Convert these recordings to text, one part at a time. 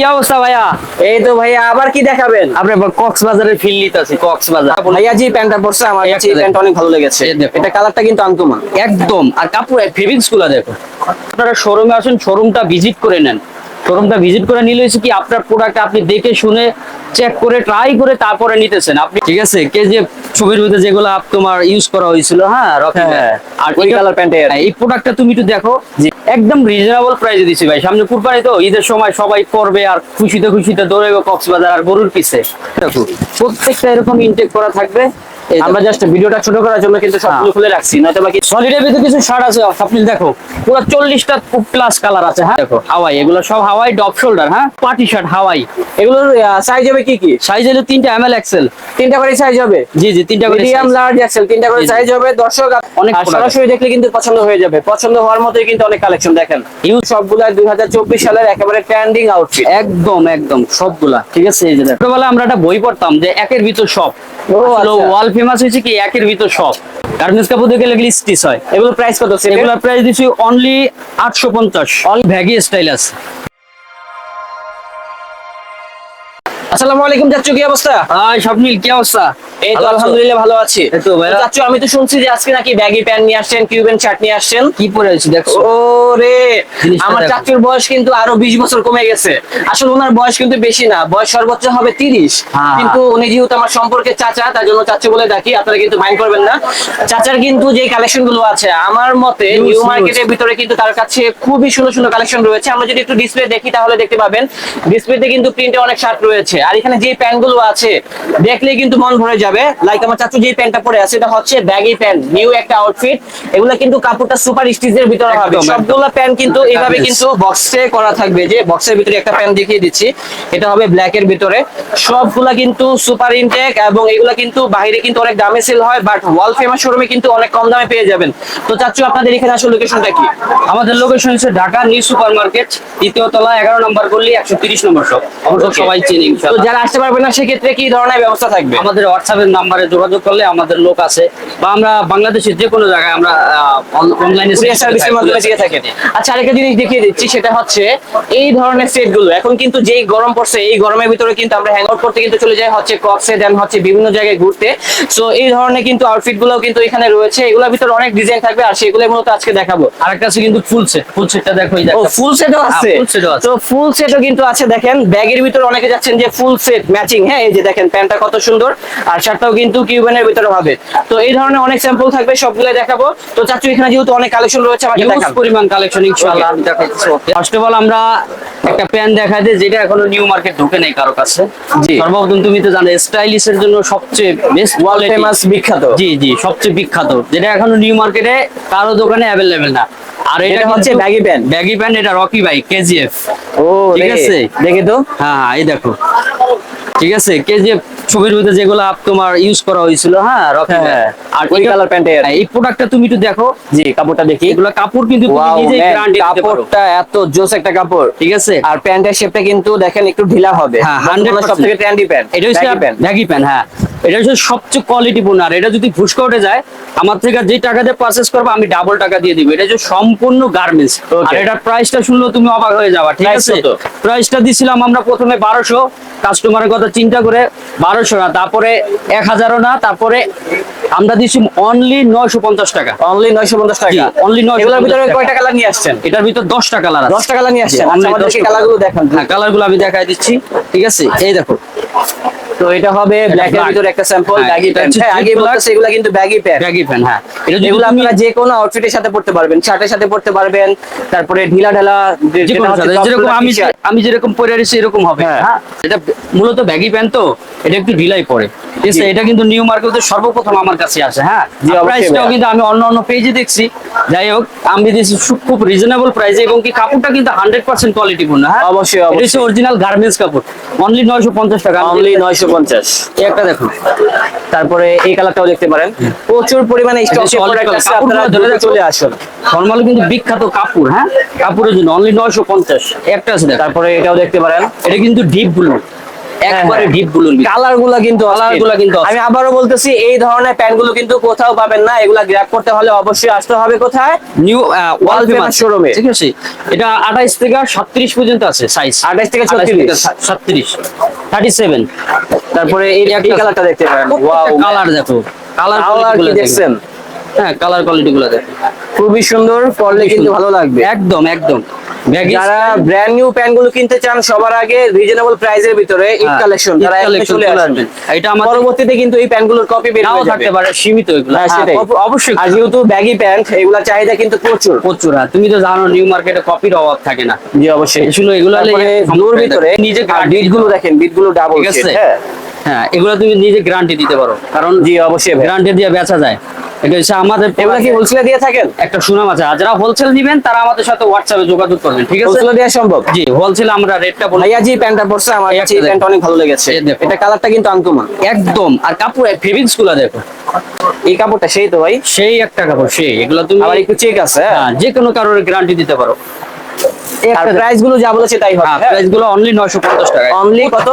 কি অবস্থা ভাইয়া? এই তো ভাইয়া আবার কি দেখাবেন? আপনি কক্সবাজারের ফিল নিতেছি কক্সবাজার। ভাইয়া জি প্যান্টটা পরছে আমার কাছে প্যান্ট অনেক ভালো লেগেছে। এটা কালারটা কিন্তু একদম। আর কাপড় ফেব্রিক্সগুলা দেখো আপনারা শোরুমে আসুন শোরুমটা ভিজিট করে নেন। শোরুমটা ভিজিট করে নিলে হচ্ছে কি আপনার প্রোডাক্ট আপনি দেখে শুনে চেক করে ট্রাই করে তারপরে নিতেছেন। আপনি ঠিক আছে কে যে ছবির মধ্যে যেগুলো তোমার ইউজ করা হয়েছিল হ্যাঁ হ্যাঁ, আর ওই এর। হ্যাঁ, এই প্রোডাক্টটা তুমি একটু দেখো। একদম রিজনেবল প্রাইসে দিছি ভাই সামনে কুরবানি তো ঈদের সময় সবাই করবে আর খুশিতে খুশিতে দৌড়াবে কক্সবাজার আর গরুর পিছে দেখো, প্রত্যেকটা এরকম ইনটেক করা থাকবে। আমরা জাস্ট ভিডিওটা ছোট করার জন্য কিন্তু সবগুলো হ্যাঁ। খুলে রাখছি নয়তো বাকি সলিডের ভিতরে কিছু শার্ট আছে আপনি দেখো। পুরো চল্লিশটা প্লাস কালার আছে হ্যাঁ? দেখো। হাওয়াই এগুলো সব হাওয়াই ডপ শোল্ডার হ্যাঁ? Party shirt Hawaii. এগুলোর সাইজ হবে কি কি? সাইজ হলো তিনটা এম এল এক্সেল তিনটা করে সাইজ হবে? জি জি তিনটা করে মিডিয়াম লার্জ এক্সেল তিনটা করে। সাইজ হবে দর্শক অনেক সরাসরি দেখলে কিন্তু পছন্দ হয়ে যাবে। পছন্দ হওয়ার মতোই কিন্তু অনেক কালেকশন দেখেন। ইউজ সবগুলা দুই হাজার চব্বিশ সালের একেবারে ট্রেন্ডিং আউটফিট একদম একদম সবগুলা। ঠিক আছে এই যে দেখো। ছোটবেলায় আমরা একটা বই পড়তাম যে একের ভিতর সব। ও। ওয়াল ফেমাস হয়েছে কি? একের ভিতর সব। গার্মেন্টস কাপড় দেখে গেলে স্টিচ হয়। এগুলো প্রাইস কত? এগুলোর প্রাইস দিচ্ছি অনলি আটশো পঞ্চাশ। অল ভ্যাগি স্টাইল আছে। আসসালামু আলাইকুম চাচ্চু কি অবস্থা? হাই স্বপ্নিল কি অবস্থা? এই তো আলহামদুলিল্লাহ ভালো আছি। তো। চাচ্চু আমি তো শুনছি যে আজকে নাকি ব্যাগি প্যান্ট নিয়ে আসছেন কিউবেন শার্ট নিয়ে আসছেন। কি পরে আছি দেখছ? ওরে আমার চাচুর বয়স কিন্তু আরও বিশ বছর কমে গেছে। আসলে ওনার বয়স কিন্তু বেশি না বয়স সর্বোচ্চ হবে তিরিশ। হ্যাঁ। কিন্তু উনি যেহেতু আমার সম্পর্কে চাচা তার জন্য চাচু বলে ডাকি আপনারা কিন্তু মাইন্ড করবেন না। চাচার কিন্তু যে কালেকশনগুলো আছে আমার মতে নিউ. মার্কেটের ভিতরে কিন্তু তার কাছে খুবই সুন্দর সুন্দর কালেকশন রয়েছে। আমরা যদি একটু ডিসপ্লে দেখি তাহলে দেখতে পাবেন। ডিসপ্লেতে কিন্তু প্রিন্টে অনেক শার্ট রয়েছে। আর এখানে যে প্যান্টগুলো আছে দেখলে কিন্তু মন ভরে যাবে। লাইক আমার চাচু যে প্যান্টটা পরে আছে এটা হচ্ছে ব্যাগি প্যান্ট নিউ একটা আউটফিট এগুলো কিন্তু কাপড়টা সুপার স্টিচের ভিতরে হবে। সবগুলো প্যান্ট কিন্তু এভাবে কিন্তু বক্সে করা থাকবে যে বক্সের ভিতরে একটা প্যান্ট দেখিয়ে দিচ্ছি। এটা হবে ব্ল্যাক এর ভিতরে। সবগুলা কিন্তু সুপার ইনটেক এবং এগুলা কিন্তু বাইরে কিন্তু অনেক দামে সেল হয় বাট ওয়াল ফেমাস শোরুমে কিন্তু অনেক কম দামে পেয়ে যাবেন। তো চাচ্ছু আপনাদের এখানে আসলে লোকেশনটা কি? আমাদের লোকেশন হচ্ছে ঢাকা নিউ সুপার মার্কেট দ্বিতীয় তলা এগারো নম্বর গল্লি একশো তিরিশ নম্বর শপ অবশ্য সবাই চিনি তো যারা আসতে পারবে না সেক্ষেত্রে কি ধরনের ব্যবস্থা থাকবে? আমাদের হোয়াটসঅ্যাপের নাম্বারে যোগাযোগ করলে আমাদের লোক আছে বা আমরা বাংলাদেশের যে কোনো জায়গায় আমরা অনলাইনে সার্ভিসের মাধ্যমে দিয়ে থাকেন। আচ্ছা আরেকটা জিনিস দেখিয়ে দিচ্ছি সেটা হচ্ছে এই ধরনের সেটগুলো এখন কিন্তু যেই গরম পড়ছে এই গরমের ভিতরে কিন্তু আমরা হ্যাং আউট করতে কিন্তু চলে যাই হচ্ছে কক্সে দেন হচ্ছে বিভিন্ন জায়গায় ঘুরতে। সো এই ধরনের কিন্তু আউটফিটগুলো কিন্তু এখানে রয়েছে এগুলোর ভিতরে অনেক ডিজাইন থাকবে আর সেগুলো মূলত আজকে দেখাবো। আরেকটা আছে কিন্তু ফুল সেট ফুল সেটটা দেখো এই ও দেখো ফুল সেটও ও আছে। তো ফুল সেটও কিন্তু আছে দেখেন ব্যাগের ভিতরে অনেকে যাচ্ছেন যে ফুল সেট ম্যাচিং হ্যাঁ এই যে দেখেন প্যান্টটা কত সুন্দর আর শার্টটাও কিন্তু কিউবেনের ভিতরে হবে। তো এই ধরনের অনেক স্যাম্পল থাকবে সবগুলো দেখাবো। তো চাচু এখানে যেহেতু অনেক কালেকশন রয়েছে আমাকে দেখান। পরিমাণ কালেকশন ইনশাআল্লাহ আমি দেখাচ্ছি ফার্স্ট অফ অল আমরা একটা প্যান দেখাই দিই যেটা এখনও নিউ মার্কেট ঢুকে নেই কারও কাছে। জি। সর্বপ্রথম তুমি তো জানো স্টাইলিশ এর জন্য সবচেয়ে বেস্ট ওয়ার্ল্ড ফেমাস বিখ্যাত। জি জি সবচেয়ে বিখ্যাত। যেটা এখনও নিউ মার্কেটে কারও দোকানে অ্যাভেলেবেল না। আর এটা হচ্ছে baggy pant। ব্যাগি প্যান্ট এটা রকি ভাই কেজিএফ ও ঠিক আছে। দেখে তো। হ্যাঁ হ্যাঁ, এই দেখো। ঠিক আছে? কেজিএফ ছবির মধ্যে যেগুলো তোমার ইউজ করা হয়েছিল হ্যাঁ রকি হ্যাঁ, আর ওই এর। হ্যাঁ, এই প্রোডাক্টটা তুমি একটু দেখো। জি কাপড়টা দেখি। এগুলো কাপড় কিন্তু তুমি পারো। কাপড়টা এত জোস একটা কাপড়। ঠিক আছে? আর প্যান্টের শেপটা কিন্তু দেখেন একটু ঢিলা হবে। হ্যাঁ, বর্তমানে 100% সব থেকে ট্রেন্ডি প্যান্ট এটা হচ্ছে প্যান্ট ব্যাগি প্যান হ্যাঁ। এটা হচ্ছে সবচেয়ে কোয়ালিটিপূর্ণ আর এটা যদি ফুসকা উঠে যায় আমার থেকে যে টাকা দিয়ে পারচেস করব আমি ডাবল টাকা দিয়ে দিব। এটা হচ্ছে সম্পূর্ণ গার্মেন্টস. আর এটার প্রাইসটা শুনলেও তুমি অবাক হয়ে যাবা ঠিক আছে? প্রাইসটা দিছিলাম আমরা প্রথমে বারোশো। কাস্টমারের কথা চিন্তা করে বারোশো না তারপরে এক হাজারও না তারপরে আমরা দিচ্ছি অনলি নয়শো পঞ্চাশ টাকা। অনলি 950 টাকা? অনলি only 950 এগুলোর ভিতরে। কয়টা কালার নিয়ে আসছেন? এটার ভিতর দশটা কালার আছে। 10 টাকা কালার নিয়ে আসছেন। আচ্ছা আমাদেরকে কালারগুলো দেখান। হ্যাঁ কালারগুলো আমি দেখাই দিচ্ছি ঠিক আছে? এই দেখো। তো এটা হবে ব্ল্যাক এর। ভিতরে একটা স্যাম্পল ব্যাগি প্যান্ট হ্যাঁ আগে। বলতেছে এগুলো কিন্তু ব্যাগি প্যান্ট ব্যাগি প্যান হ্যাঁ। এটা এগুলো আপনারা যে কোনো আউটফিটের সাথে পড়তে পারবেন শার্টের সাথে পড়তে পারবেন তারপরে ঢিলা ঢালা যেরকম আমি আমি যেরকম পরে আছি এরকম হবে। হ্যাঁ। এটা মূলত ব্যাগি প্যান্ট তো এটা একটু ঢিলাই পড়ে জি। এটা কিন্তু নিউ মার্কেটে সর্বপ্রথম আমার কাছে আসে হ্যাঁ? প্রাইসটাও কিন্তু আমি অন্য অন্য পেজে দেখছি। যাই হোক আমি দিয়েছি খুব রিজনেবল প্রাইসে এবং কি কাপড়টা কিন্তু হান্ড্রেড পার্সেন্ট কোয়ালিটিপূর্ণ হ্যাঁ? অবশ্যই, অবশ্যই। অরিজিনাল গার্মেন্টস কাপড়। অনলি নয়শো পঞ্চাশ টাকা। অনলি 950 এই একটা দেখো তারপরে এই কালারটাও দেখতে পারেন। প্রচুর পরিমাণে স্টক আপনারা। চলে আসুন। নর্মাল কিন্তু বিখ্যাত কাপড় হ্যাঁ? কাপড়ের জন্য। অনলি নয়শো পঞ্চাশ। একটা আছে তারপরে এটাও দেখতে পারেন। এটা কিন্তু ডিপ ব্লু একবারে হ্যাঁ। ডিপ ব্লুর কালারগুলা কিন্তু অস্থির। গুলা কিন্তু আমি আবারও বলতেছি এই ধরনের প্যান্টগুলো কিন্তু কোথাও পাবেন না। এগুলা গ্র্যাব করতে হলে অবশ্যই আসতে হবে কোথায়? নিউ ওয়াল ফেমাস এ। ঠিক আছে? এটা 28 থেকে 37 পর্যন্ত আছে সাইজ 28 থেকে 36 37 37 তারপরে এই এই কালারটা দেখতে পারেন। ওয়াও কালার দেখো। কালার কালার কি দেখছেন? হ্যাঁ কালার কোয়ালিটি গুলো দেখো। খুবই সুন্দর পরলে কিন্তু ভালো লাগবে। একদম একদম। যারা ব্র্যান্ড নিউ প্যান্টগুলো কিনতে চান সবার আগে রিজনেবল প্রাইসের ভিতরে ঈদ হ্যাঁ, কালেকশন তারা চলে আসবেন। এটা আমাদের- পরবর্তীতে কিন্তু এই প্যান্টগুলোর কপি বের হয়ে থাকতে পারে সীমিত এগুলো। হ্যাঁ, হ্যাঁ। অবশ্যই। আর যেহেতু ব্যাগি প্যান্ট এগুলা চাহিদা কিন্তু প্রচুর। প্রচুর তুমি তো জানো নিউ মার্কেটে কপির অভাব থাকে না। জি অবশ্যই। আসলে এগুলো ভিতরে নিজে বিটগুলো দেখেন বিটগুলো ডাবল ঠিক আছে? হ্যাঁ। হ্যাঁ এগুলো তুমি নিজে গ্যারান্টি দিতে পারো। কারণ জি অবশ্যই। গ্যারান্টি দিয়ে বেচা যায়। এটা হচ্ছে আমাদের এগুলা কি হোলসেলে দিয়ে থাকেন? একটা সুনাম আছে। যারা হোলসেল দিবেন তারা আমাদের সাথে হোয়াটসঅ্যাপে যোগাযোগ করবেন ঠিক আছে? হোলসেলে দেওয়া সম্ভব? জি হোলসেল আমরা রেটটা বলি। ভাইয়া জি প্যান্টটা পরছে আমার কাছে এই প্যান্ট অনেক ভালো লেগেছে। এটা কালারটা কিন্তু আনকমন। একদম। আর কাপড় ফেব্রিক্সগুলো দেখো। এই কাপড়টা সেই তো ভাই? সেই একটা কাপড় সেই। এগুলো তুমি আবার একটু চেক আছে হ্যাঁ। হ্যাঁ, যে কোনো কারোর গ্যারান্টি দিতে পারো। আর প্রাইসগুলো যা বলেছে তাই হবে হ্যাঁ প্রাইসগুলো অনলি নয়শো পঞ্চাশ টাকা অনলি কত?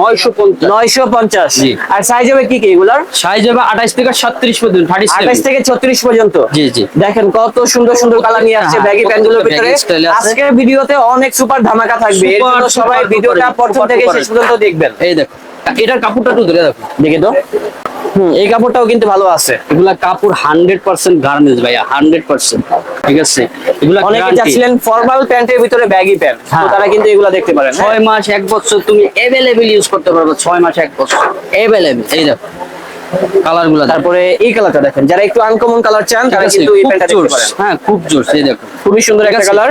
নয়শো পঞ্চাশ। নয়শো পঞ্চাশ। জি। আর সাইজ হবে কি কি এগুলার? সাইজ হবে আঠাইশ থেকে সাতত্রিশ পর্যন্ত থেকে পর্যন্ত। জি, জি। দেখেন কত সুন্দর সুন্দর কালার নিয়ে আসছে হ্যাঁ, ব্যাগি প্যান্টগুলোর ভিতরে। আজকের ভিডিওতে অনেক সুপার ধামাকা থাকবে। এর জন্য সবাই ভিডিওটা প্রথম থেকে। শেষ পর্যন্ত দেখবেন। এই দেখো এটার কাপড়টা একটু ধরে দেখো দেখে তো হুম এই কাপড়টাও কিন্তু ভালো আছে। এগুলা কাপড় হান্ড্রেড পার্সেন্ট গার্মেন্টস ভাইয়া হান্ড্রেড পার্সেন্ট ঠিক আছে? এগুলা অনেকে যাচ্ছিলেন চাচ্ছিলেন ফর্মাল প্যান্টের ভিতরে ব্যাগি প্যান্ট। তারা কিন্তু এগুলা দেখতে পারেন হ্যাঁ? ছয় মাস এক বছর তুমি এভেলেবেল ইউজ করতে পারবে ছয় মাস এক বছর। এভেলেবেল এই দেখো। কালারগুলা তারপরে এই কালারটা দেখেন। যারা একটু আনকমন কালার চান তারা কিন্তু এই প্যান্টটা দেখতে পারেন। হ্যাঁ খুব জোর এই দেখো খুবই সুন্দর একটা কালার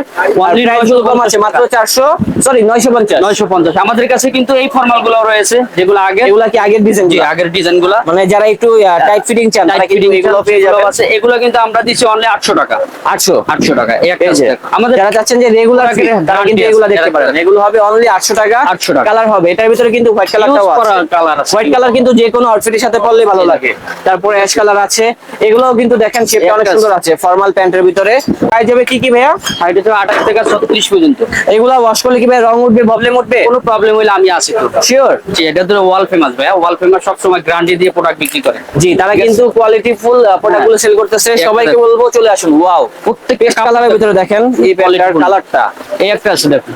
প্রাইস কম আছে মাত্র চারশো সরি নয়শো পঞ্চাশ। নয়শো পঞ্চাশ। আমাদের কাছে কিন্তু এই ফর্মালগুলো রয়েছে যেগুলো আগে। এগুলা কি আগের ডিজাইন জি আগের ডিজাইনগুলা। মানে যারা একটু টাইট ফিটিং চান তারা কিন্তু এগুলো পেয়ে যাবেন। আছে। এগুলো কিন্তু আমরা দিচ্ছি অনলি আটশো টাকা। আটশো? আটশো টাকা। এই একটা। আমাদের যারা চাচ্ছেন যে রেগুলার তারা কিন্তু এগুলো দেখতে পারেন। এগুলো হবে অনলি আটশো টাকা। 800 টাকা। কালার হবে। এটার ভিতরে কিন্তু হোয়াইট কালারটাও আছে। হোয়াইট কালার কিন্তু যে কোনো আউটফিটের সাথে পরলে ভালো লাগে। তারপরে অ্যাশ কালার আছে। এগুলোও কিন্তু দেখেন শেপটা অনেক সুন্দর আছে ফর্মাল প্যান্টের ভিতরে। পাই যাবে কি কি ভাইয়া? হাইট হচ্ছে আঠাশ থেকে ছত্রিশ পর্যন্ত। এগুলা ওয়াশ করলে কি ভাই রং উঠবে প্রবলেম উঠবে? কোনো প্রবলেম হইলে আমি আছি তো শিওর জি এটা তো ওয়াল ফেমাস ভাইয়া। ওয়াল ফেমাস সবসময় গ্যারান্টি দিয়ে প্রোডাক্ট বিক্রি করে। জি তারা কিন্তু কোয়ালিটি ফুল প্রোডাক্টগুলো সেল করতেছে। সবাইকে বলব চলে আসুন। ওয়াও প্রত্যেকটা কালারের ভিতরে দেখেন। এই প্যান্টের। কালারটা এই একটা আছে দেখুন।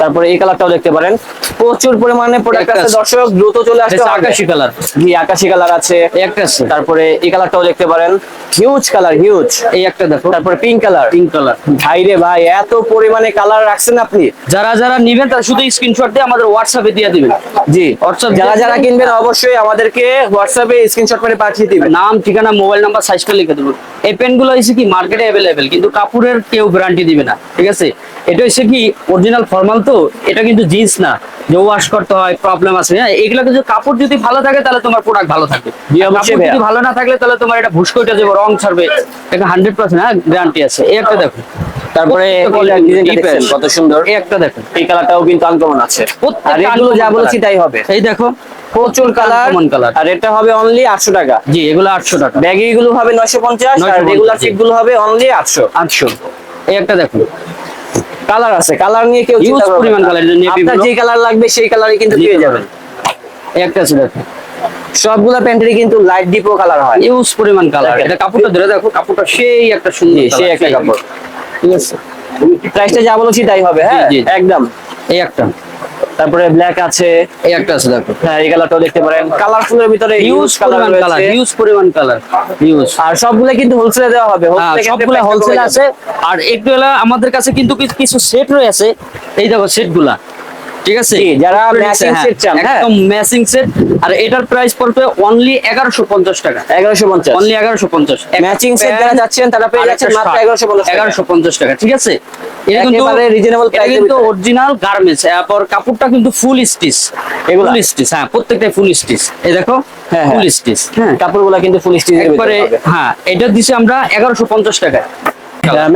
তারপরে এই কালারটাও দেখতে পারেন। প্রচুর পরিমাণে প্রোডাক্ট আছে। দর্শক দ্রুত চলে হবে। আকাশি কালার। জি আকাশি কালার আছে। একটা আছে। তারপরে এই কালারটাও দেখতে পারেন। হিউজ কালার হিউজ এই একটা দেখো। তারপরে পিঙ্ক কালার পিঙ্ক কালার ভাই রে ভাই এত পরিমাণে কালার রাখছেন আপনি। যারা যারা নিবেন তারা শুধু স্ক্রিনশট দিয়ে আমাদের হোয়াটসঅ্যাপে দিয়ে দিবেন। জি WhatsApp যারা যারা কিনবেন অবশ্যই আমাদেরকে হোয়াটসঅ্যাপে স্ক্রিনশট করে পাঠিয়ে দিবেন। নাম ঠিকানা মোবাইল নাম্বার সাইজটা লিখে দেবো এই পেনগুলো হচ্ছে কি মার্কেটে অ্যাভেলেবেল কিন্তু কাপড়ের কেউ গ্যারান্টি দিবে না। ঠিক আছে? এটা হচ্ছে কি অরিজিনাল ফর্মাল তো এটা কিন্তু জিন্স না। যে ওয়াশ করতে হয় প্রবলেম আছে। হ্যাঁ এগুলো কিন্তু কাপড় যদি ভালো থাকে তাহলে তোমার প্রোডাক্ট ভালো থাকবে। কাপড় যদি ভালো না থাকলে তাহলে তোমার এটা ভুসকইটা যাবে রং ছাড়বে। এটা হান্ড্রেড পার্সেন্ট হ্যাঁ গ্যারান্টি আছে। এই একটা দেখো। তারপরে। কত সুন্দর। একটা দেখো। এই কালারটাও কিন্তু আনকমন আছে। আর এগুলো যা বলেছি তাই হবে। এই দেখো প্রচুর কালার uncommon colour। আর এটা হবে অনলি আটশো টাকা। জি এগুলো আটশো টাকা। ব্যাগি গুলো হবে নয়শো পঞ্চাশ আর 950 রেগুলার জি। গুলো হবে অনলি আটশো। আটশো। এই একটা দেখো। কালার আছে কালার নিয়ে কেউ ইউজ পরিমাণ না। নিয়ে আপনার যে কালার লাগবে সেই কালারই কিন্তু পেয়ে যাবেন। একটা আছে সবগুলা প্যান্টেরই কিন্তু লাইট ডিপো কালার হয়। ইউজ পরিমাণ কালার এটা কাপড়টা ধরে দেখো কাপড়টা সেই একটা সুন্দর সেই একটা কাপড়। ঠিক আছে। প্রাইসটা যা বলেছি তাই হবে হ্যাঁ। একদম। এই একটা। তারপরে ব্ল্যাক আছে। এই একটা আছে দেখো। হ্যাঁ এই কালারটাও দেখতে পারেন। কালারফুলের ভিতরে ইউজ হিউজ পরিমাণ কালার ইউজ পরিমাণ কালার ইউজ আর সবগুলো কিন্তু হোলসেলে দেওয়া হবে। হোলসেলে wholesale সবগুলো হোলসেলে আছে। আর একটু আমাদের কাছে কিন্তু কিছু- সেট রয়েছে। এই দেখো সেটগুলা। ঠিক আছে? যারা matching set চান। একদম ম্যাচিং সেট আর এটার প্রাইস পড়বে অনলি এগারোশো পঞ্চাশ টাকা। এগারোশো পঞ্চাশ। অনলি এগারোশো পঞ্চাশ। ম্যাচিং সেট যারা যাচ্ছেন তারা পেয়ে যাচ্ছেন মাত্র এগারোশো পঞ্চাশ এগারোশো পঞ্চাশ টাকা ঠিক আছে? এটা কিন্তু reasonable এটা কিন্তু অরিজিনাল গার্মেন্টস কাপড়টা কিন্তু ফুল স্টিচ এগুলা? ফুল স্টিচ হ্যাঁ প্রত্যেকটাই ফুল স্টিচ এই দেখো হ্যাঁ, ফুল। স্টিচ হ্যাঁ। কাপড়গুলো কিন্তু ফুল একবারে ভিতরে হ্যাঁ এটা দিছি আমরা এগারোশো পঞ্চাশ টাকায়।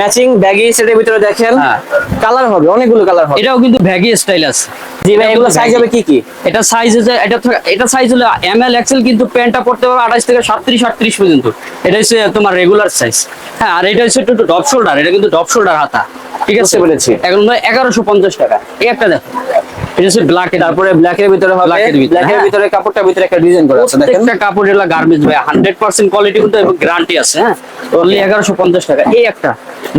ম্যাচিং ব্যাগি সেটের ভিতরে দেখেন। হ্যাঁ। কালার হবে অনেকগুলো কালার হবে। এটাও কিন্তু ভ্যাগি স্টাইল আছে। জি ভাই এগুলো সাইজ হবে কি কি? এটা সাইজ আছে এটা এটা সাইজ হলো এম এল এক্সেল কিন্তু প্যান্টটা পড়তে পারবে আঠাশ থেকে সাতত্রিশ আটত্রিশ পর্যন্ত। এটা হচ্ছে তোমার রেগুলার সাইজ হ্যাঁ আর এটা হচ্ছে একটু ডপ শোল্ডার এটা কিন্তু ডপ শোল্ডার হাতা। ঠিক আছে? পেরেছি। এখন এগারোশো পঞ্চাশ টাকা। এই একটা দেখো। এটা হচ্ছে ব্ল্যাক তারপরে ব্ল্যাক এর ভিতরে হবে Black ভিতরে, ব্ল্যাক এর। ভিতরে কাপড়টা ভিতরে একটা ডিজাইন করা আছে দেখেন। প্রত্যেকটা কাপড় এগুলো গার্মেন্টস ভাই হান্ড্রেড পার্সেন্ট কোয়ালিটি কিন্তু এবং গ্যারান্টি আছে হ্যাঁ। অনলি এগারোশো পঞ্চাশ টাকা এই একটা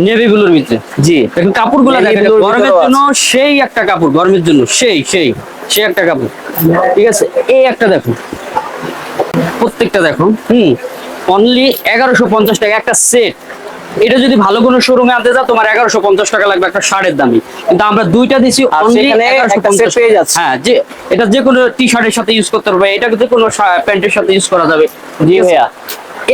নেভি ব্লুর ভিতরে। জি। দেখুন কাপড়গুলো দেখেন গরমের জন্য সেই একটা কাপড় গরমের জন্য সেই সেই সেই একটা কাপড়। ঠিক আছে? এই একটা দেখুন। প্রত্যেকটা দেখুন হুম। অনলি এগারোশো পঞ্চাশ টাকা একটা সেট এটা যদি ভালো কোনো শোরুমে আনতে যাও তোমার এগারোশো পঞ্চাশ টাকা লাগবে একটা শার্টের দামি। কিন্তু আমরা দুইটা দিছি 1150। হ্যাঁ যে এটা যে কোনো টি শার্টের সাথে ইউজ করতে পারবে এটা যে কোনো প্যান্টের সাথে ইউজ করা যাবে। জি ভাইয়া।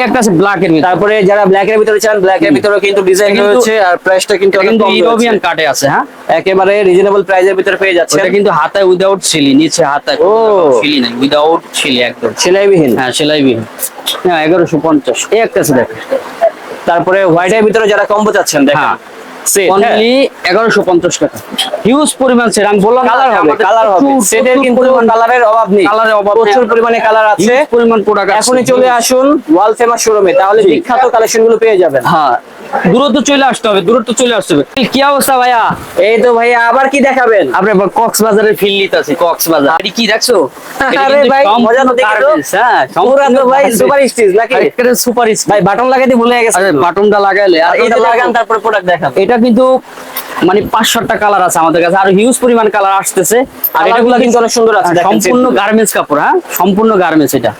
একটা আছে ব্ল্যাক এর তারপরে যারা ব্ল্যাক এর ভিতরে চান ব্ল্যাক এর ভিতরে কিন্তু ডিজাইন রয়েছে আর প্রাইসটা কিন্তু অনেক কম ইউরোপিয়ান কাটে আছে হ্যাঁ? একেবারে রিজনেবল প্রাইসের ভিতরে পেয়ে যাচ্ছে এটা কিন্তু হাতায় উইদাউট সিলি নিচে হাতায় ও। সিলি নাই। উইদাউট সিলি একদম। সেলাইবিহীন। হ্যাঁ সেলাই বিহীন হ্যাঁ এগারোশো পঞ্চাশ। এই একটা আছে দেখো। তারপরে হোয়াইট এর ভিতরে যারা কম্বো চাচ্ছেন দেখেন। হ্যাঁ হ্যাঁ। অনলি টাকা। হিউজ পরিমাণ সেট আমি বললাম কালার হবে কালার হবে। সেটের কিন্তু কালারের অভাব নেই। কালারের অভাব প্রচুর পরিমাণে কালার আছে। পরিমাণ প্রোডাক্ট এখনই চলে আসুন ওয়াল ফেমাস শোরুমে তাহলে বিখ্যাত কালেকশনগুলো পেয়ে যাবেন। হ্যাঁ। দূরত্ব চলে আসতে হবে দূরত্ব চলে আসতে হবে। কি অবস্থা ভাইয়া? এই তো ভাইয়া আবার কি দেখাবেন? আপনি কক্সবাজারের ফিল নিতে আছে কক্সবাজার। এটা কি দেখছ? আরে ভাই, সম্পূর্ণ মজা তো দেখি হ্যাঁ পুরা তো ভাই সুপার নাকি? সুপার ভাই বাটন লাগাইতে ভুলে গেছে। বাটনটা লাগাইলে আর এটা লাগান তারপরে প্রোডাক্ট দেখান। এটা কিন্তু মানে পাঁচ সাতটা কালার আছে আমাদের কাছে। আর হিউজ পরিমাণ কালার আসতেছে। আর এটাগুলো এটা গুলা কিন্তু অনেক সুন্দর আছে, সম্পূর্ণ গার্মেন্টস কাপড় হ্যাঁ? সম্পূর্ণ গার্মেন্টস এটা।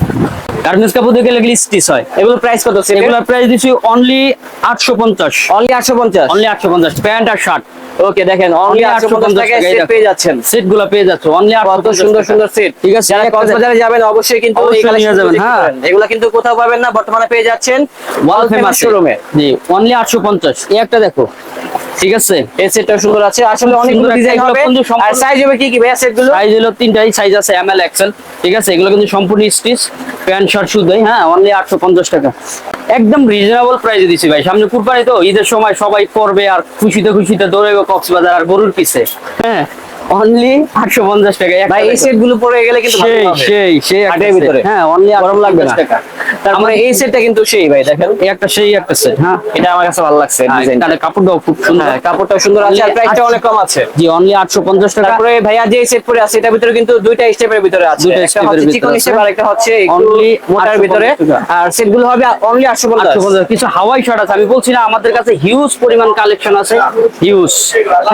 গার্মেন্টস কাপড় দেখে গেলে স্টিচ হয়। এগুলো প্রাইস কত এগুলোর প্রাইস দিচ্ছি অনলি আটশো পঞ্চাশ। অনলি 850 অনলি আটশো পঞ্চাশ প্যান্ট আর শার্ট ওকে দেখেন অনলি 850 টাকায় 850 সেট পেয়ে যাচ্ছেন। সেটগুলো পেয়ে যাচ্ছে অনলি কত সুন্দর সুন্দর সেট ঠিক আছে, যারা কক্সবাজারে যাবেন অবশ্যই কিন্তু এই যাবেন, হ্যাঁ। এগুলা কিন্তু কোথাও পাবেন না বর্তমানে পেয়ে যাচ্ছেন ওয়াল ফেমাস শোরুমে জি অনলি আটশো পঞ্চাশ। এই একটা দেখো। ঠিক আছে? এই সেটটা সুন্দর আছে। আসলে অনেকগুলো ডিজাইন হবে। আর সাইজ হবে কি কি ভাইয়া সেটগুলো সাইজ হলো তিনটাই সাইজ আছে এম এল এক্সেল ঠিক আছে? এগুলো কিন্তু সম্পূর্ণ স্টিচ প্যান্ট শার্ট শুধুই হ্যাঁ অনলি আটশো পঞ্চাশ টাকা। একদম রিজনেবল প্রাইসে দিচ্ছি ভাই। সামনে কুরবানি তো ঈদের সময় সবাই করবে আর খুশিতে খুশিতে দৌড়াবে কক্সবাজার আর গরুর পিছে। হ্যাঁ। অনলি আটশো পঞ্চাশ টাকা ভাই এই সেটগুলো পরে গেলে কিন্তু সেই সেই সেই ভিতরে। হ্যাঁ অনলি গরম লাগবে না। তারপরে এই সেটটা কিন্তু সেই ভাই দেখেন। এই একটা সেই একটা সেট হ্যাঁ। এটা আমার কাছে ভালো লাগছে হ্যাঁ, ডিজাইনটা কাপড়টাও খুব সুন্দর। হ্যাঁ কাপড়টাও সুন্দর আছে আর প্রাইসটা অনেক কম আছে। জি অনলি আটশো পঞ্চাশ টাকা। তারপরে ভাইয়া যে সেট পরে আছে এটার ভিতরে কিন্তু দুইটা স্টেপের ভিতরে আছে। দুইটা এর ভিতরে চিকন। স্টেপ আর একটা হচ্ছে Only মোটার ভিতরে। আর সেটগুলো হবে অনলি 850 850 কিছু হাওয়াই শার্ট আছে। আমি বলছি না আমাদের কাছে হিউজ পরিমাণ কালেকশন আছে। হিউজ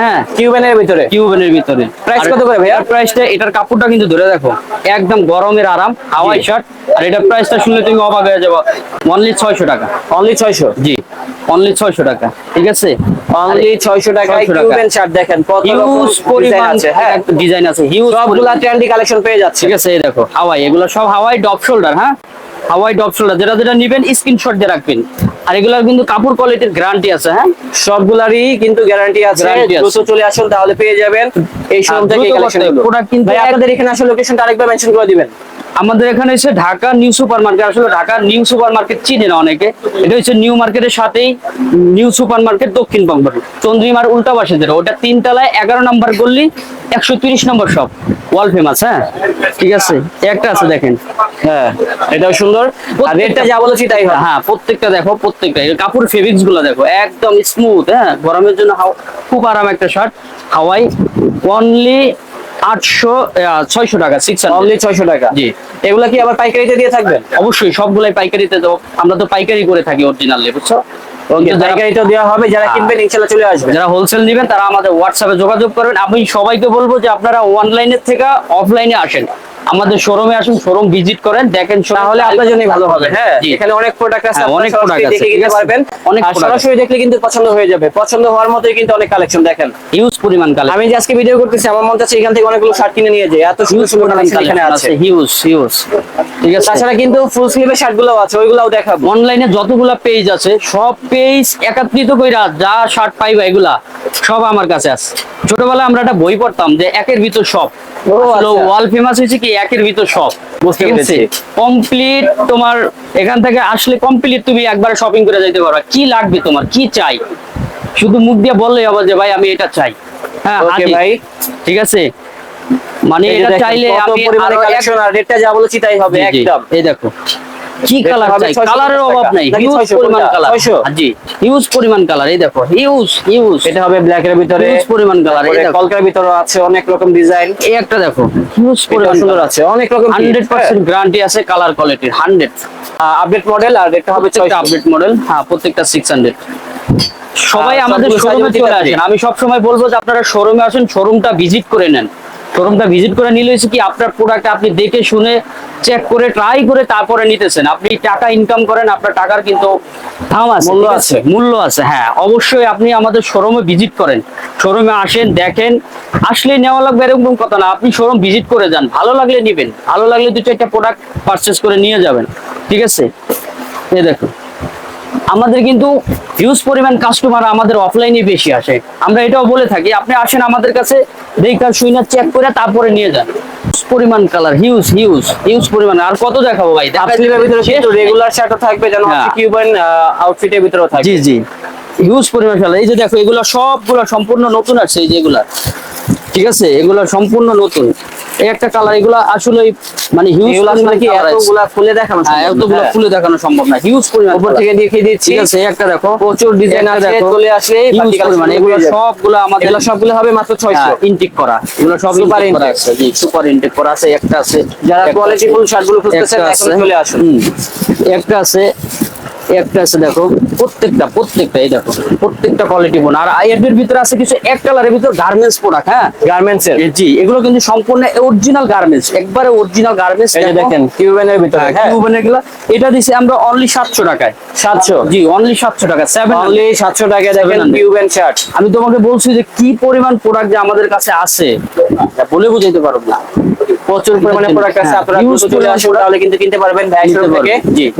হ্যাঁ। কিউবেনের ভিতরে। কিউবেনের ভিতরে। Price কত করে ভাইয়া? প্রাইসটা এটার কাপড়টা কিন্তু ধরে দেখো একদম গরমের আরাম হাওয়াই শার্ট আর এটার প্রাইসটা শুনলে তুমি অবাক হয়ে যাব। অনলি ছয়শো টাকা। অনলি 600 জি অনলি ছয়শো টাকা ঠিক আছে? অনলি 600 টাকায় 600 টাকা। কিউবেন শার্ট দেখেন হিউজ ডিজাইন পরিমাণ আছে হ্যাঁ? ডিজাইন আছে হিউজ সবগুলা ট্রেন্ডি কালেকশন পেয়ে যাচ্ছে। ঠিক আছে এই দেখো হাওয়াই এগুলো সব হাওয়াই ডপ শোল্ডার হ্যাঁ? হাওয়াই ডপ শোল্ডার যেটা যেটা নিবেন স্ক্রিনশট দিয়ে রাখবেন। আর এগুলার কিন্তু কাপড় কোয়ালিটির গ্যারান্টি আছে হ্যাঁ? সবগুলারই কিন্তু গ্যারান্টি আছে। দ্রুত চলে আসুন তাহলে পেয়ে যাবেন। এই শোরুম থেকে দ্রুত কালেকশন প্রোডাক্ট কিন্তু আপনাদের এখানে আসলে লোকেশনটা আরেকবার মেনশন করে দিবেন। আমাদের এখানে এসে ঢাকা নিউ সুপার মার্কেট আসলে ঢাকা নিউ সুপার মার্কেট চিনে না অনেকে। এটা হচ্ছে নিউ মার্কেটের সাথেই নিউ সুপার মার্কেট দক্ষিণ বঙ্গ চন্দ্রিমার উল্টা পাশে যেটা ওটা তিন তলায় এগারো নম্বর গল্লি একশো তিরিশ নম্বর সব ওয়াল ফেমাস হ্যাঁ? ঠিক আছে? একটা আছে দেখেন। হ্যাঁ এটাও সুন্দর। আর রেটটা যা বলেছি তাই হ্যাঁ। প্রত্যেকটা দেখো প্রত্যেকটা। কাপড় ফেব্রিক্সগুলো দেখো একদম স্মুথ হ্যাঁ? গরমের জন্য খুব আরাম একটা শার্ট হাওয়াই অনলি আটশো ছয়শো টাকা সিক্স অনলি 600 টাকা? জি। এগুলা কি আবার পাইকারিতে দিয়ে থাকবেন অবশ্যই সবগুলাই পাইকারিতে দেবো। আমরা তো পাইকারি করে থাকি অরিজিনালি বুঝছ? দেওয়া হবে যারা হ্যাঁ। কিনবেন ইনশাআল্লাহ চলে আসবে। যারা হোলসেল নেবেন তারা আমাদের হোয়াটসঅ্যাপে যোগাযোগ করবেন। আমি সবাইকে বলব যে আপনারা অনলাইনের থেকে অফলাইনে আসেন। আমাদের শোরুমে আসুন শোরুম ভিজিট করেন দেখেন তাহলে আপনার জন্যই ভালো হবে। হ্যাঁ। এখানে অনেক প্রোডাক্ট আছে হ্যাঁ, অনেক product আছে, দেখে পারবেন। অনেক সরাসরি দেখলে কিন্তু পছন্দ হয়ে যাবে। পছন্দ হওয়ার মতোই কিন্তু অনেক কালেকশন দেখেন। হিউজ পরিমাণ কালেকশন আমি যে আজকে ভিডিও করতেছি আমার মন চাচ্ছে এখান থেকে অনেকগুলো শার্ট কিনে নিয়ে যাই। এত সুন্দর সুন্দর কালেকশন এখানে আছে। হিউজ হিউজ ঠিক আছে? তাছাড়া কিন্তু ফুল স্লিভের শার্টগুলো আছে ওইগুলাও দেখাবো। অনলাইনে যতগুলা পেজ আছে সব পেজ একত্রিত কইরা যা শার্ট পাইবা এগুলা সব আমার কাছে আছে। ছোটবেলায় আমরা একটা বই পড়তাম যে একের ভিতর সব। ওয়াল ফেমাস হয়েছে কি? একের ভিতর সব। বুঝতে পেরেছি। কমপ্লিট তোমার এখান থেকে আসলে কমপ্লিট তুমি একবার শপিং করে যাইতে পারবা। কি লাগবে তোমার? কি চাই? শুধু মুখ দিয়ে বললেই হবে যে ভাই আমি এটা চাই। হ্যাঁ ওকে ভাই। ঠিক আছে? মানে এটা চাইলে আমি আরও কালেকশন আর রেটটা যা বলেছি তাই হবে একদম। এই দেখো। কি কালার চাই? কালারের অভাব নাই। হিউজ পরিমাণ কালার 600? জি। হিউজ পরিমাণ কালার এই দেখো হিউজ হিউজ এটা হবে ব্ল্যাক এর ভিতরে। হিউজ পরিমাণ কালার এই দেখো। কলকার ভিতরে আছে অনেক রকম ডিজাইন এই একটা দেখো হিউজ পরিমাণ সুন্দর আছে অনেক রকম হান্ড্রেড পার্সেন্ট গ্যারান্টি আছে কালার কোয়ালিটির হান্ড্রেড আপডেট মডেল আর এটা হবে প্রত্যেকটা 600 আপডেট মডেল হ্যাঁ প্রত্যেকটা সিক্স হান্ড্রেড সবাই আমাদের শোরুমে চলে আসেন। আমি সব সময় বলব যে আপনারা শোরুমে আসেন শোরুমটা ভিজিট করে নেন। শোরুমটা ভিজিট করে নিলে হচ্ছে কি আপনার প্রোডাক্ট আপনি দেখে শুনে চেক করে ট্রাই করে তারপরে নিতেছেন। আপনি টাকা ইনকাম করেন আপনার টাকার কিন্তু দাম আছে মূল্য আছে। মূল্য আছে হ্যাঁ। অবশ্যই আপনি আমাদের শোরুমে ভিজিট করেন। শোরুমে আসেন দেখেন। আসলে নেওয়া লাগবে এরকম কথা না। আপনি শোরুম ভিজিট করে যান। ভালো লাগলে নেবেন। ভালো লাগলে দু চারটা প্রোডাক্ট পারচেস করে নিয়ে যাবেন। ঠিক আছে? এই দেখো আমাদের কিন্তু হিউজ পরিমাণ কাস্টমার আমাদের অফলাইনে বেশি আসে। আমরা এটাও বলে থাকি আপনি আসেন আমাদের কাছে দেখা শুইনা চেক করে তারপরে নিয়ে যান। পরিমাণ কালার হিউজ হিউজ হিউজ পরিমাণ। আর কত দেখাবো ভাই? ভিতরে। রেগুলার শার্টও থাকবে যেন হ্যাঁ। কিউবান আউটফিটের ভিতরেও থাকবে। জি জি। হিউজ পরিমাণ কালার এই যে দেখো এগুলো সবগুলো সম্পূর্ণ নতুন আছে এই যে এগুলা। ঠিক আছে? এগুলো সম্পূর্ণ নতুন। এই একটা কালার এগুলো আসলে মানে হিউজ আসলে কি এতগুলা খুলে দেখানো হ্যাঁ সম্ভব না। এতগুলো হ্যাঁ। খুলে দেখানো সম্ভব না। হিউজ পরিমাণ উপর থেকে দেখিয়ে দিচ্ছি। ঠিক আছে এই একটা দেখো। প্রচুর ডিজাইন আছে। চলে হিউজ পরিমাণ। এগুলো সবগুলো আমাদের এগুলো সবগুলো হবে মাত্র 600 ইনটেক করা। এগুলো সব সুপার ইনটেক করা আছে। জি সুপার ইনটেক করা আছে। একটা আছে। যারা একটা কোয়ালিটি ফুল শার্টগুলো খুঁজতেছেন এখন চলে আসুন। একটা আছে। একটা আছে দেখো প্রত্যেকটা প্রত্যেকটা এই দেখো প্রত্যেকটা কোয়ালিটি বোন আর এর ভিতরে আছে কিছু এক কালারের ভিতর গার্মেন্টস প্রোডাক্ট হ্যাঁ? গার্মেন্টস এর। জি এগুলো কিন্তু সম্পূর্ণ অরিজিনাল গার্মেন্টস একবারে অরিজিনাল গার্মেন্টস এই দেখেন কিউবেনের ভিতরে হ্যাঁ এগুলো এটা দিছি আমরা অনলি সাতশো টাকায়। 700 জি অনলি সাতশো টাকা সেভেন অনলি 700 টাকা দেখেন 700 কিউবেন শার্ট আমি তোমাকে বলছি যে কি পরিমাণ প্রোডাক্ট যে আমাদের কাছে আছে বলে বুঝাইতে পারব না। প্রচুর পরিমাণে প্রোডাক্ট আছে। হ্যাঁ, আপনারা চলে আসুন তাহলে কিন্তু কিনতে পারবেন ভাই থেকে।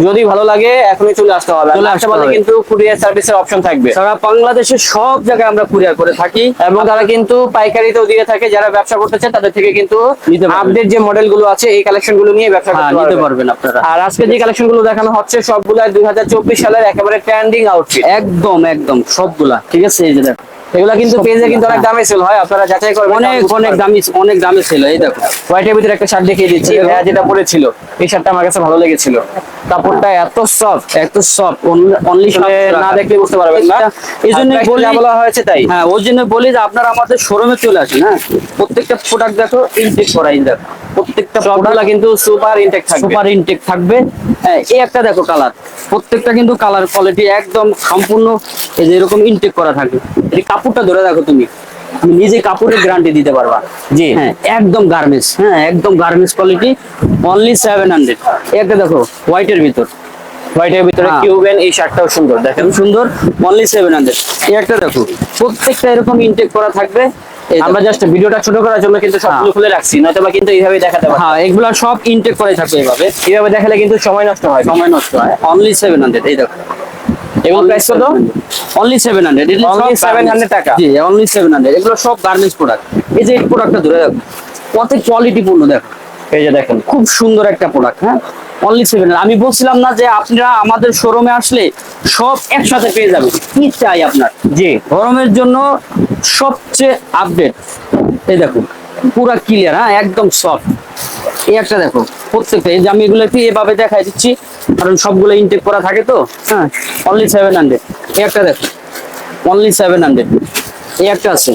যদি ভালো লাগে এখনই চলে আসতে হবে। চলে আসতে পারলে কিন্তু কুরিয়ার সার্ভিসের অপশন থাকবে। সারা বাংলাদেশের সব জায়গায় আমরা কুরিয়ার করে থাকি এবং তারা কিন্তু পাইকারিতেও দিয়ে থাকে যারা ব্যবসা করতেছে তাদের থেকে কিন্তু নিতে আপডেট যে মডেলগুলো আছে এই কালেকশনগুলো নিয়ে ব্যবসা হ্যাঁ করতে পারবেন। পারবেন আপনারা। আর আজকে যে কালেকশনগুলো দেখানো হচ্ছে সবগুলা দুই হাজার চব্বিশ সালের একেবারে ট্রেন্ডিং আউটফিট একদম একদম সবগুলা। ঠিক আছে এই যে দেখো। এগুলা কিন্তু পেজে কিন্তু অনেক হ্যাঁ। দামে সেল হয় আপনারা যাচাই করবেন অনেক অনেক দামি অনেক দামি ছিল এই দেখো। হোয়াইটের ভিতরে একটা শার্ট দেখিয়ে দিচ্ছি এই যেটা পরেছিল। এই শার্টটা আমার কাছে ভালো লেগেছিল। কাপড়টা এত সফট এত সফট অনলি না দেখলে বুঝতে পারবেন না। এই জন্য বলি বলা হয়েছে তাই। হ্যাঁ ওই জন্য বলি যে আপনারা আমাদের শোরুমে চলে আসেন হ্যাঁ। প্রত্যেকটা প্রোডাক্ট দেখো ইনটেক করা এই দেখো। প্রত্যেকটা সবগুলা কিন্তু সুপার ইনটেক থাকবে। সুপার ইনটেক থাকবে। হ্যাঁ এই একটা দেখো কালার প্রত্যেকটা কিন্তু কালার কোয়ালিটি একদম সম্পূর্ণ এই যে এরকম ইনটেক করা থাকবে এই কাপড়টা ধরে দেখো তুমি। তুমি নিজে কাপড়ের গ্যারান্টি দিতে পারবা। জি। হ্যাঁ একদম গার্মেন্টস হ্যাঁ একদম গার্মেন্টস কোয়ালিটি অনলি একটা দেখো হোয়াইটের ভিতর। হোয়াইটের ভিতরে হ্যাঁ। কিউবেন এই শার্টটাও সুন্দর দেখেন। সুন্দর অনলি এই একটা দেখো প্রত্যেকটা এরকম ইনটেক করা থাকবে। আমরা জাস্ট ভিডিওটা ছোট করার জন্য কিন্তু সবগুলো হ্যাঁ। খুলে রাখছি নয়তো বা কিন্তু এইভাবে দেখাতে পারব। হ্যাঁ এগুলা সব ইনটেক করে থাকবে এভাবে। এইভাবে দেখালে কিন্তু সময় নষ্ট হয়। সময় নষ্ট হয়। অনলি সেভেন হান্ড্রেড এই দেখো। এগুলো প্রাইস কত? অনলি Only 700 টাকা। জি অনলি এগুলো সব গার্মেন্টস প্রোডাক্ট এই যে এই প্রোডাক্টটা ধরে দেখো কত কোয়ালিটি পূর্ণ দেখো। এই যে দেখেন। খুব সুন্দর একটা প্রোডাক্ট হ্যাঁ? অনলি সেভেন আমি বলছিলাম না যে আপনারা আমাদের শোরুমে আসলে সব একসাথে পেয়ে যাবেন। কি চাই আপনার? জি। গরমের জন্য সবচেয়ে আপডেট এই দেখো পুরা ক্লিয়ার হ্যাঁ? একদম সফট এই একটা দেখো প্রত্যেকটা। এই যে আমি এগুলো একটু এভাবে দেখাই দিচ্ছি কারণ সবগুলো ইনটেক করা থাকে তো হ্যাঁ? অনলি সেভেন হান্ড্রেড এই একটা দেখো অনলি সেভেন হান্ড্রেড এই একটা আছে।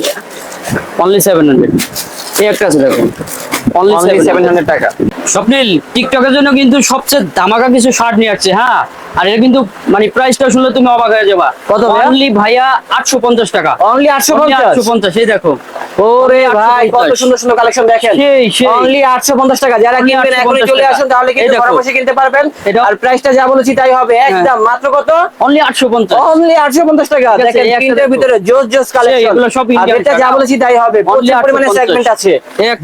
অনলি সেভেন হান্ড্রেড এই একটা আছে দেখুন অনলি সেভেন হান্ড্রেড টাকা। স্বপ্নিল টিকটকের জন্য কিন্তু সবচেয়ে ধামাকা কিছু শার্ট নিয়ে আসছে হ্যাঁ? আর এটা কিন্তু মানে প্রাইসটা শুনলে তুমি অবাক হয়ে যাবা। কত অনলি ভাইয়া আটশো পঞ্চাশ টাকা। অনলি আটশো পঞ্চাশ এই দেখো। ওরে ভাই। কত সুন্দর সুন্দর কালেকশন দেখেন। অনলি 850 টাকা। যারা কিনবেন এখনই চলে আসুন তাহলে কিন্তু। ঘরে বসে কিনতে পারবেন। আর প্রাইসটা যা বলেছি তাই হবে। একদম মাত্র কত? অনলি আটশো পঞ্চাশ। অনলি 850 টাকা। দেখেন দেখো। ভিতরে জোস জোস কালেকশন এগুলো সব আর Indian যেটা যা বলেছি তাই হবে। প্রচুর পরিমাণে সেগমেন্ট আছে।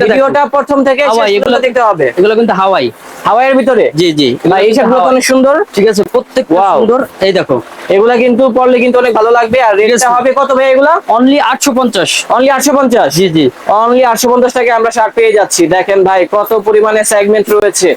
ভিডিওটা প্রথম থেকে শেষ পর্যন্ত দেখতে হবে। এগুলো কিন্তু হাওয়াই। হাওয়াইয়ের ভিতরে? জি জি। ভাই এই শার্টগুলো তো অনেক সুন্দর। ঠিক আছে প্রত্যেক সুন্দর। এই দেখো। এগুলা কিন্তু পরলে কিন্তু অনেক ভালো লাগবে। আর রেটটা। হবে কত ভাই এগুলা? অনলি আটশো পঞ্চাশ। অনলি 850 জি জি। অনলি আটশো পঞ্চাশ টাকা আমরা শার্ট পেয়ে যাচ্ছি। দেখেন ভাই কত পরিমাণে সেগমেন্ট রয়েছে।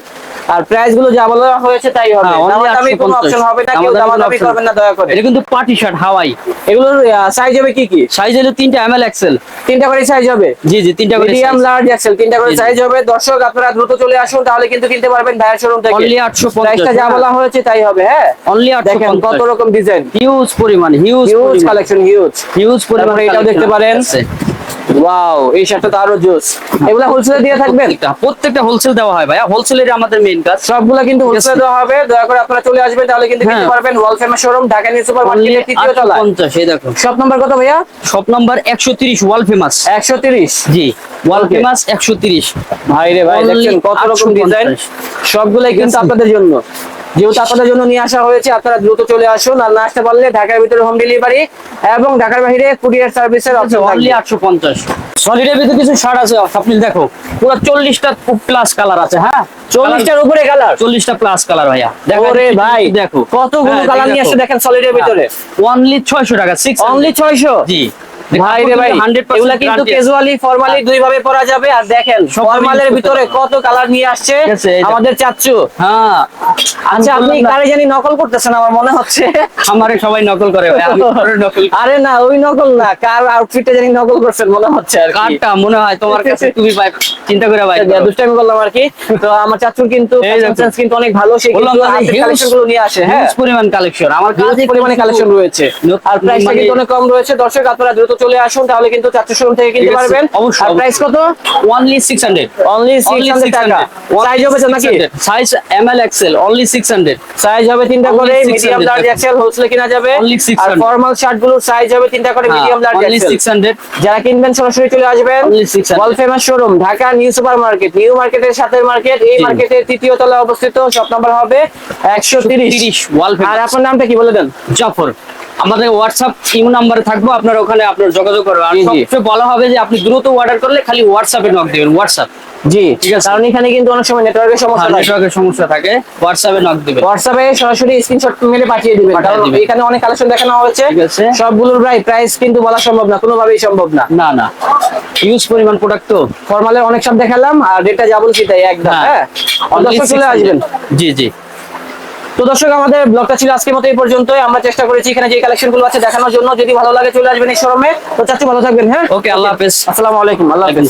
আর প্রাইসগুলো যা বলা হয়েছে তাই হবে। হ্যাঁ, দামাদামি কোনো অপশন হবে না কেউ দামাদামি করবেন না দয়া করে। এটা কিন্তু পার্টি শার্ট হাওয়াই এগুলোর সাইজ হবে কি কি? সাইজ হলো তিনটা এম এল এক্সেল তিনটা করে সাইজ হবে? জি জি তিনটা করে মিডিয়াম লার্জ এক্সেল তিনটা করে। সাইজ হবে। দর্শক আপনারা দ্রুত চলে আসুন তাহলে কিন্তু কিনতে পারবেন ভাইয়ের শোরুম থেকে। Only 850 প্রাইসটা যা হ্যাঁ। বলা হয়েছে তাই হবে হ্যাঁ? অনলি দেখেন কত রকম ডিজাইন হিউজ পরিমাণ huge huge collection huge huge পরিমাণ এটাও দেখতে পারেন। ওয়াও এই শার্টটা তো আরও জোস এগুলা হোলসেলে দিয়ে থাকবেন? প্রত্যেকটা হোলসেল দেওয়া হয় ভাইয়া। হোলসেলের আমাদের মেইন কাজ। সবগুলা কিন্তু হোলসেলে দেওয়া হবে। দয়া করে আপনারা চলে আসবেন তাহলে কিন্তু কিনতে হ্যাঁ। পারবেন Wall Famous showroom Dhaka new super মার্কেটের তৃতীয় তলায়। 850 এই দেখো। শপ নাম্বার কত ভাইয়া? শপ নাম্বার 130 ওয়াল ফেমাস একশো তিরিশ। জি ওয়াল ফেমাস 130 ভাই রে ভাই দেখছেন কত রকম 850 ডিজাইন সবগুলাই কিন্তু আপনাদের জন্য। যেহেতু আপনাদের জন্য নিয়ে আসা হয়েছে আপনারা দ্রুত চলে আসুন আর না আসতে পারলে ঢাকার ভিতরে হোম ডেলিভারি এবং ঢাকার বাইরে কুরিয়ার সার্ভিসের অপশন অনলি 850 সলিডের ভিতরে কিছু শার্ট আছে আপনি দেখো পুরো 40টা প্লাস কালার আছে হ্যাঁ? চল্লিশটার উপরে কালার 40টা প্লাস কালার ভাইয়া। দেখো ওরে ভাই দেখো। কতগুলো হ্যাঁ, কালার নিয়ে আসছে দেখেন সলিডের ভিতরে। অনলি 600 টাকা 6 অনলি ছয়শো? জি। ভাই রে ভাই 100% এগুলা কিন্তু ক্যাজুয়ালি ফর্মালি দুই ভাবে পরা যাবে। আর দেখেন ফর্মালের ভিতরে কত কালার নিয়ে আসছে। আমাদের চাচ্চু। হ্যাঁ। আচ্ছা আপনি কারে জানি নকল করতেছেন আমার মনে হচ্ছে। আমারে সবাই নকল করে আরে না ওই নকল না কার জানি নকল করছেন মনে হচ্ছে আর কি। কারটা মনে হয় তোমার কাছে তুমি ভাই চিন্তা করে ভাই আচ্ছা, দুষ্টামি করলাম আর কি। তো আমার চাচুর কিন্তু sense কিন্তু অনেক ভালো সে কিন্তু নিয়ে আসে হ্যাঁ। পরিমাণ কালেকশন আমার কাছে পরিমাণে কালেকশন রয়েছে। আর প্রাইসটা মানে- কিন্তু অনেক কম রয়েছে। দর্শক আপনারা দ্রুত চলে আসুন তাহলে কিন্তু চাচুর শোরুম থেকে কিনতে পারবেন। অবশ্যই, প্রাইস কত? অনলি 600 অনলি 600 টাকা। সাইজ হবে নাকি? Size M L XL only 600 size হবে তিনটা করে মিডিয়াম লার্জ এক্সেল হোলসেলে কিনা যাবে। আর ফর্মাল শার্টগুলোর সাইজ হবে তিনটা করে মিডিয়াম লার্জ এক্সেল 600 যারা কিনবেন সরাসরি চলে আসবেন। Only 600 Wall Famous showroom Dhaka new super market new মার্কেটের সাথে মার্কেট এই মার্কেটের তৃতীয় তলায় অবস্থিত শপ নাম্বার হবে একশো তিরিশ। 30 ওয়াল আর আপনার নামটা কি বলে দেন? জাফর। আমাদের হোয়াটসঅ্যাপ ইমো নাম্বারে থাকব আপনার ওখানে আপনার যোগাযোগ করবেন। আর। সবচেয়ে বলা হবে যে আপনি দ্রুত অর্ডার করলে খালি হোয়াটসঅ্যাপে নক দিবেন হোয়াটসঅ্যাপ জি ঠিক আছে। কারণ এখানে কিন্তু অনেক সময় নেটওয়ার্কের সমস্যা থাকে। নেটওয়ার্কের সমস্যা থাকে হোয়াটসঅ্যাপে নক দিবেন। হোয়াটসঅ্যাপে সরাসরি স্ক্রিনশট মেরে পাঠিয়ে দিবেন কারণ এখানে অনেক কালেকশন দেখানো হয়েছে। সবগুলোর প্রাই প্রাইস কিন্তু বলা সম্ভব না কোনোভাবেই সম্ভব না। না না। ইউজ পরিমাণ প্রোডাক্ট তো। ফর্মালের অনেক সব দেখালাম আর রেটটা যা বলছি তাই একদম হ্যাঁ। দর্শক চলে আসবেন। জি জি। তো দর্শক আমাদের ব্লগটা ছিল আজকের মতো এই পর্যন্ত আমরা চেষ্টা করেছি এখানে যে কালেকশনগুলো আছে দেখানোর জন্য। যদি ভালো লাগে চলে আসবেন এই শোরুমে। তো চাচ্ছি ভালো থাকবেন হ্যাঁ? ওকে আল্লাহ হাফেজ। আসসালামু আলাইকুম আল্লাহ হাফেজ।